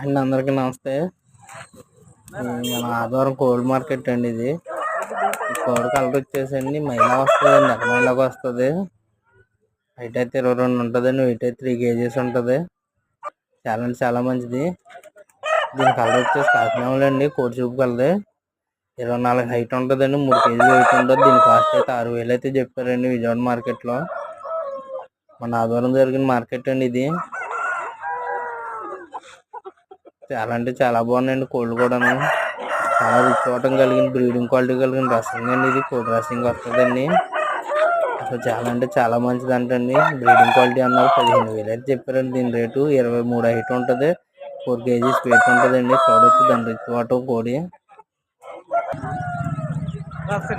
And అందరికీ నమస్తే. మన ఆదివారం కోల్డ్ మార్కెట్ అండి ఇది. కోడి కలర్ వచ్చేసండి మైలా వస్తుందండి ఎర్ర మైలాగా వస్తుంది. హైట్ అయితే ఇరవై రెండు ఉంటుందండి వెయిట్ అయితే త్రీ కేజీస్ ఉంటుంది. చాలా అంటే చాలా మంచిది. దీని కలర్ వచ్చేసి కాకినాడలో అండి కోడి చూపు కలది ఇరవై నాలుగు హైట్ ఉంటుందండి మూడు కేజీలు వెయిట్ ఉంటుంది. దీని కాస్ట్ అయితే ఆరు వేలు అయితే చెప్పారండి విజయవాడ మార్కెట్లో మన ఆదివారం జరిగిన మార్కెట్ అండి ఇది. చాలా అంటే చాలా బాగున్నాయండి కోళ్ళు కూడాను. చాలా రుచి చూడటం కలిగిన బ్రీడింగ్ క్వాలిటీ కలిగిన రసింగ్ అండి ఇది కోడి రసింగ్ వస్తుందండి అసలు చాలా అంటే చాలా మంచిది అంటండి బ్రీడింగ్ క్వాలిటీ అన్నారు పదిహేను వేలు అయితే చెప్పారండి. దీని రేటు ఇరవై మూడు హైట్ ఉంటుంది ఫోర్ కేజీస్ వెయిట్ ఉంటుందండి. చూడొచ్చు దాని రుచి చూడటం కోడి.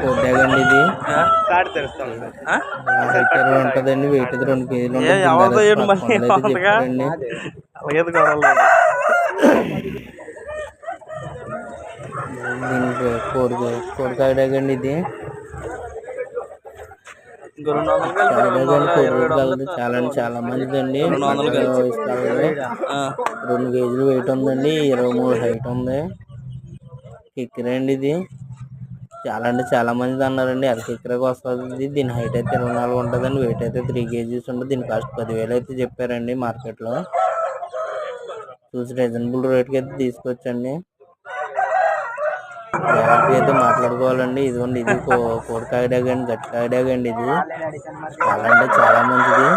కోటేగండి ఇది. ఉంటుందండి వెయిట్ రెండు కేజీలు ఉంటుంది? చెప్పారండి. అలాగే గొడవలు దీనికి ఇది చాలా చాలా మంచిదండి రెండు కేజీలు వెయిట్ ఉందండి ఇరవై మూడు హైట్ ఉంది. కిక్కిరండి ఇది చాలా అంటే చాలా మంది అన్నారండి అది కిక్కిరకు వస్తుంది దీని హైట్ అయితే ఇరవై నాలుగు ఉంటుందండి వెయిట్ అయితే త్రీ కేజీస్ ఉంటుంది దీని కాస్ట్ పదివేలు అయితే చెప్పారండి మార్కెట్లో. చూసి రీజనబుల్ రేట్కి అయితే తీసుకొచ్చండి. జాగ్రత్తగా అయితే మాట్లాడుకోవాలండి. ఇదిగోండి ఇది కో- కోడి కాయడాగండి గట్టి కాయడాగండి ఇది. చాలా అంటే చాలా మంచిది.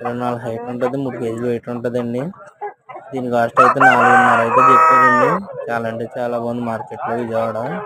ఇరవై నాలుగు హైట్ ఉంటుంది మూడు కేజీలు వెయిట్ ఉంటుందండి. దీని కాస్ట్ అయితే నాలుగున్నర అయితే చెప్పారండి. చాలా అంటే చాలా బాగుంది మార్కెట్లో విజయవాడ.